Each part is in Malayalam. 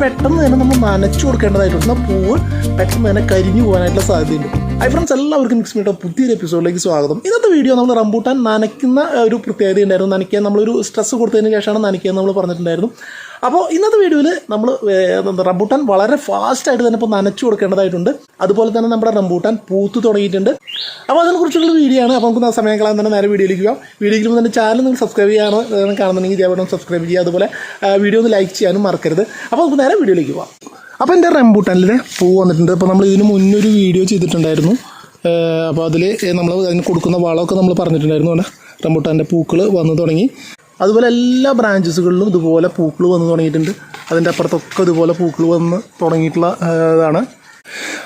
പെട്ടെന്ന് തന്നെ നമ്മൾ നനച്ചു കൊടുക്കേണ്ടതായിട്ടുണ്ട് പൂവ് പെട്ടെന്ന് തന്നെ കരിഞ്ഞു പോകാനായിട്ടുള്ള സാധ്യതയുണ്ട്. ഹൈ ഫ്രണ്ട്സ് എല്ലാവർക്കും മിക്സ് മീറ്റോ പുതിയൊരു എപ്പിസോഡിലേക്ക് സ്വാഗതം. ഇന്നത്തെ വീഡിയോ നമ്മൾ റംബൂട്ടാൻ നനയ്ക്കുന്ന ഒരു പ്രത്യേകത ഉണ്ടായിരുന്നു. നനയ്ക്കാൻ നമ്മളൊരു സ്ട്രെസ് കൊടുത്തതിന് ശേഷമാണ് നനയ്ക്കുക നമ്മൾ പറഞ്ഞിട്ടുണ്ടായിരുന്നു. അപ്പോൾ ഇന്നത്തെ വീഡിയോയിൽ നമ്മൾ റംബൂട്ടാൻ വളരെ ഫാസ്റ്റായിട്ട് തന്നെ ഇപ്പോൾ നനച്ചു കൊടുക്കേണ്ടതായിട്ടുണ്ട്. അതുപോലെ തന്നെ നമ്മുടെ റംബൂട്ടാൻ പൂത്തു തുടങ്ങിയിട്ടുണ്ട്. അപ്പോൾ അതിനെക്കുറിച്ചുള്ള വീഡിയോ ആണ്. അപ്പോൾ നമുക്ക് സമയം കളയാൻ തന്നെ നേരെ വീഡിയോയിലേക്ക് പോകാം വീഡിയോയിൽ തന്നെ ചാനൽ നിങ്ങൾ സബ്സ്ക്രൈബ് ചെയ്യാനോ കാണുന്നുണ്ടെങ്കിൽ ഇതേപോലെ സബ്സ്ക്രൈബ് ചെയ്യുക. അതുപോലെ വീഡിയോ ഒന്ന് ലൈക്ക് ചെയ്യാനും മറക്കരുത്. അപ്പോൾ നമുക്ക് നേരെ വീഡിയോയിലേക്ക് പോകാം അപ്പോൾ എന്റെ റംബൂട്ടാനിൽ പൂ വന്നിട്ടുണ്ട്. അപ്പോൾ നമ്മൾ ഇതിന് മുന്നൊരു വീഡിയോ ചെയ്തിട്ടുണ്ടായിരുന്നു. അപ്പോൾ അതിൽ നമ്മൾ അതിന് കൊടുക്കുന്ന വളമൊക്കെ നമ്മൾ പറഞ്ഞിട്ടുണ്ടായിരുന്നു അവിടെ റംബൂട്ടാന്റെ പൂക്കൾ വന്നു തുടങ്ങി. അതുപോലെ എല്ലാ ബ്രാഞ്ചസുകളിലും ഇതുപോലെ പൂക്കൾ വന്നു തുടങ്ങിയിട്ടുണ്ട്. അതിന്റെ അപ്പുറത്തൊക്കെ ഇതുപോലെ പൂക്കൾ വന്ന് തുടങ്ങിയിട്ടുള്ള ഇതാണ്.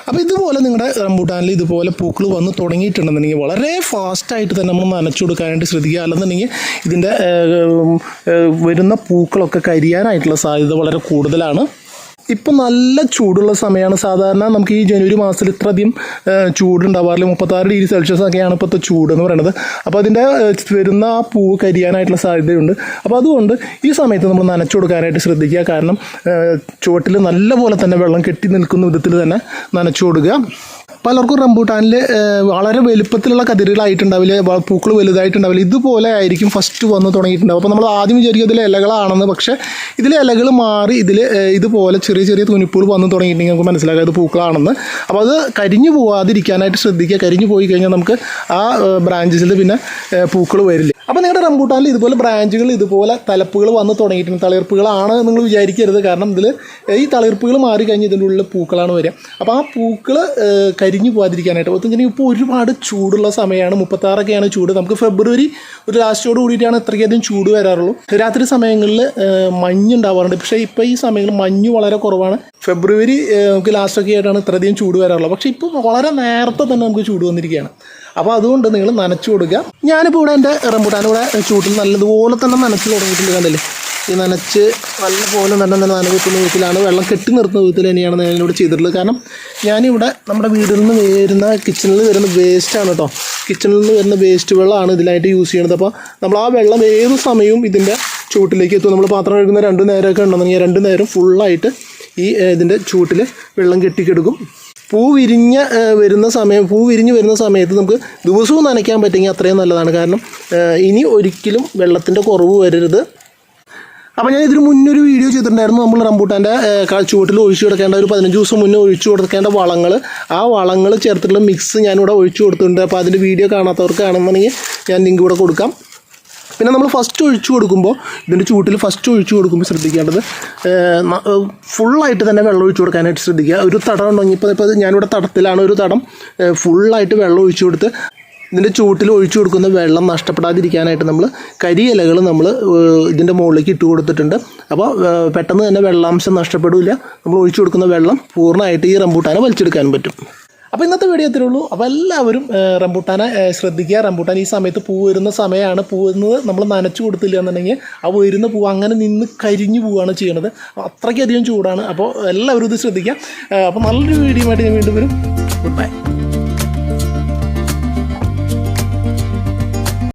അപ്പോൾ ഇതുപോലെ നിങ്ങളുടെ റംബൂട്ടാനിൽ ഇതുപോലെ പൂക്കൾ വന്ന് തുടങ്ങിയിട്ടുണ്ടെന്നുണ്ടെങ്കിൽ വളരെ ഫാസ്റ്റായിട്ട് തന്നെ നമ്മൾ നനച്ചു കൊടുക്കാനായിട്ട് ശ്രദ്ധിക്കുക. അല്ലെന്നുണ്ടെങ്കിൽ ഇതിന്റെ വരുന്ന പൂക്കളൊക്കെ കരിയാനായിട്ടുള്ള സാധ്യത വളരെ കൂടുതലാണ്. ഇപ്പം നല്ല ചൂടുള്ള സമയമാണ്. സാധാരണ നമുക്ക് ഈ ജനുവരി മാസത്തിൽ ഇത്രയധികം അധികം ചൂടുണ്ടാവാറില്ല. മുപ്പത്താറ് ഡിഗ്രി സെൽഷ്യസ് ഒക്കെയാണ് ഇപ്പോഴത്തെ ചൂട് എന്ന് പറയുന്നത് അപ്പോൾ അതിന്റെ വരുന്ന ആ പൂവ് കരിയാനായിട്ടുള്ള സാധ്യതയുണ്ട്. അപ്പോൾ അതുകൊണ്ട് ഈ സമയത്ത് നമ്മൾ നനച്ചു കൊടുക്കാനായിട്ട് ശ്രദ്ധിക്കുക. കാരണം ചുവട്ടിൽ നല്ലപോലെ തന്നെ വെള്ളം കെട്ടി നിൽക്കുന്ന വിധത്തിൽ തന്നെ നനച്ചു കൊടുക്കുക. പലർക്കും റംബൂട്ടാനിൽ വളരെ വലുപ്പത്തിലുള്ള കതിരുകളായിട്ടുണ്ടാവില്ല? പൂക്കൾ വലുതായിട്ടുണ്ടാവില്ല? ഇതുപോലെ ആയിരിക്കും ഫസ്റ്റ് വന്ന് തുടങ്ങിയിട്ടുണ്ടാവും അപ്പോൾ നമ്മൾ ആദ്യം വിചാരിക്കും ഇതിൽ ഇലകളാണെന്ന്. പക്ഷേ ഇതിലെ ഇലകൾ മാറി ഇതിൽ ഇതുപോലെ ചെറിയ ചെറിയ തുണിപ്പുകൾ വന്ന് തുടങ്ങിയിട്ടുണ്ടെങ്കിൽ നമുക്ക് മനസ്സിലാക്കാം ഇത് പൂക്കളാണെന്ന്. അപ്പോൾ അത് കരിഞ്ഞു പോവാതിരിക്കാനായിട്ട് ശ്രദ്ധിക്കുക. കരിഞ്ഞു പോയി കഴിഞ്ഞാൽ നമുക്ക് ആ ബ്രാഞ്ചസിൽ പിന്നെ പൂക്കൾ വരില്ല. അപ്പോൾ നിങ്ങളുടെ റംബൂട്ടാനിൽ ഇതുപോലെ ബ്രാഞ്ചുകൾ ഇതുപോലെ തലപ്പുകൾ വന്ന് തുടങ്ങിയിട്ടുണ്ട്. തളിർപ്പുകളാണ് നിങ്ങൾ വിചാരിക്കരുത്. കാരണം ഇതിൽ ഈ തളിർപ്പുകൾ മാറി കഴിഞ്ഞ് ഇതിന്റെ ഉള്ളിൽ പൂക്കളാണ് വരിക. അപ്പോൾ ആ പൂക്കൾ കരിഞ്ഞു പോകാതിരിക്കാനായിട്ട് ഒത്തും ഇപ്പോൾ ഒരുപാട് ചൂടുള്ള സമയമാണ്. മുപ്പത്താറൊക്കെയാണ് ചൂട്. നമുക്ക് ഫെബ്രുവരി ഒരു ലാസ്റ്റോട് കൂടിയിട്ടാണ് ഇത്രയ്ക്കധികം ചൂട് വരാറുള്ളൂ. രാത്രി സമയങ്ങളിൽ മഞ്ഞ് ഉണ്ടാവാറുണ്ട്. പക്ഷേ ഇപ്പോൾ ഈ സമയങ്ങളിൽ മഞ്ഞ് വളരെ കുറവാണ്. ഫെബ്രുവരി നമുക്ക് ലാസ്റ്റൊക്കെ ആയിട്ടാണ് ഇത്രയധികം ചൂട് വരാറുള്ളത്. പക്ഷേ ഇപ്പോൾ വളരെ നേരത്തെ തന്നെ നമുക്ക് ചൂട് വന്നിരിക്കുകയാണ്. അപ്പോൾ അതുകൊണ്ട് നിങ്ങൾ നനച്ചു കൊടുക്കുക. ഞാനിപ്പോൾ ഇവിടെ എന്റെ റംബൂട്ടാൻ ഇവിടെ ചൂട്ടിൽ നല്ലതുപോലെ തന്നെ നനച്ച് തുടങ്ങിയിട്ടുണ്ട് കണ്ടില്ലേ? ഈ നനച്ച് നല്ല പോലെ തന്നെ തന്നെ നനവെക്കുന്ന വിധത്തിലാണ് വെള്ളം കെട്ടി നിർത്തുന്ന വിധത്തിൽ തന്നെയാണ് ഞാനിവിടെ ചെയ്തിട്ടുള്ളത്. കാരണം ഞാനിവിടെ നമ്മുടെ വീട്ടിൽ നിന്ന് വരുന്ന കിച്ചണിൽ വരുന്ന വേസ്റ്റാണ് കേട്ടോ കിച്ചണിൽ നിന്ന് വരുന്ന വേസ്റ്റ് വെള്ളമാണ് ഇതിലായിട്ട് യൂസ് ചെയ്യുന്നത്. അപ്പോൾ നമ്മൾ ആ വെള്ളം ഏത് സമയവും ഇതിന്റെ ചൂട്ടിലേക്ക് എത്തും. നമ്മൾ പാത്രം കഴുകുന്ന രണ്ട് നേരമൊക്കെ ഉണ്ടെന്നുണ്ടെങ്കിൽ രണ്ട് നേരം ഫുള്ളായിട്ട് ഈ ഇതിന്റെ ചൂട്ടിൽ വെള്ളം കെട്ടിക്കെടുക്കും. പൂ വിരിഞ്ഞ് വരുന്ന സമയം പൂ വിരിഞ്ഞ് വരുന്ന സമയത്ത് നമുക്ക് ദിവസവും നനയ്ക്കാൻ പറ്റുമെങ്കിൽ അത്രയും നല്ലതാണ്. കാരണം ഇനി ഒരിക്കലും വെള്ളത്തിന്റെ കുറവ് വരരുത്. അപ്പോൾ ഞാൻ ഇതിന് മുന്നൊരു വീഡിയോ ചെയ്തിട്ടുണ്ടായിരുന്നു നമ്മൾ റംബൂട്ടാന്റെ ചുവട്ടിൽ ഒഴിച്ചു കൊടുക്കേണ്ട ഒരു പതിനഞ്ച് ദിവസം മുന്നേ ഒഴിച്ചു കൊടുക്കേണ്ട വളങ്ങൾ ആ വളങ്ങൾ ചേർത്തിട്ടുള്ള മിക്സ് ഞാനിവിടെ ഒഴിച്ചു കൊടുത്തിട്ടുണ്ട്. അപ്പോൾ അതിന്റെ വീഡിയോ കാണാത്തവർക്ക് കാണുന്നുണ്ടെങ്കിൽ ഞാൻ ലിങ്ക് ഇവിടെ കൊടുക്കാം. പിന്നെ നമ്മൾ ഫസ്റ്റ് ഒഴിച്ചു കൊടുക്കുമ്പോൾ ഇതിന്റെ ചൂട്ടിൽ ഫസ്റ്റ് ഒഴിച്ചു കൊടുക്കുമ്പോൾ ശ്രദ്ധിക്കേണ്ടത് ഫുള്ളായിട്ട് തന്നെ വെള്ളം ഒഴിച്ചു കൊടുക്കാനായിട്ട് ശ്രദ്ധിക്കുക. ഒരു തടം ഉണ്ടെങ്കിൽ ഇപ്പോൾ ഇപ്പോൾ ഞാനിവിടെ തടത്തിലാണ് ഒരു തടം ഫുള്ളായിട്ട് വെള്ളം ഒഴിച്ചു കൊടുത്ത് ഇതിന്റെ ചൂട്ടിൽ ഒഴിച്ചു കൊടുക്കുന്ന വെള്ളം നഷ്ടപ്പെടാതിരിക്കാനായിട്ട് നമ്മൾ കരി ഇലകൾ നമ്മൾ ഇതിന്റെ മുകളിലേക്ക് ഇട്ട് കൊടുത്തിട്ടുണ്ട്. അപ്പോൾ പെട്ടെന്ന് തന്നെ വെള്ളാംശം നഷ്ടപ്പെടില്ല. നമ്മൾ ഒഴിച്ചു കൊടുക്കുന്ന വെള്ളം പൂർണമായിട്ട് ഈ റംബൂട്ടാനെ വലിച്ചെടുക്കാൻ പറ്റും. അപ്പോൾ ഇന്നത്തെ വീഡിയോ ഇത്രേ ഉള്ളൂ. അപ്പോൾ എല്ലാവരും റംബൂട്ടാന റംബൂട്ടാനെ ശ്രദ്ധിക്കുക. റംബൂട്ടാൻ ഈ സമയത്ത് പൂ വരുന്ന സമയമാണ് പൂ വരുന്നത് നമ്മൾ നനച്ചു കൊടുത്തില്ല എന്നുണ്ടെങ്കിൽ ആ വരുന്ന പൂ അങ്ങനെ നിന്ന് കരിഞ്ഞു പോവുകയാണ് ചെയ്യുന്നത് അപ്പോൾ അത്രയ്ക്കധികം ചൂടാണ്. അപ്പോൾ എല്ലാവരും ഇത് ശ്രദ്ധിക്കുക. അപ്പോൾ നല്ലൊരു വീഡിയോ ആയിട്ട് ഞാൻ വീണ്ടും വരും. Good bye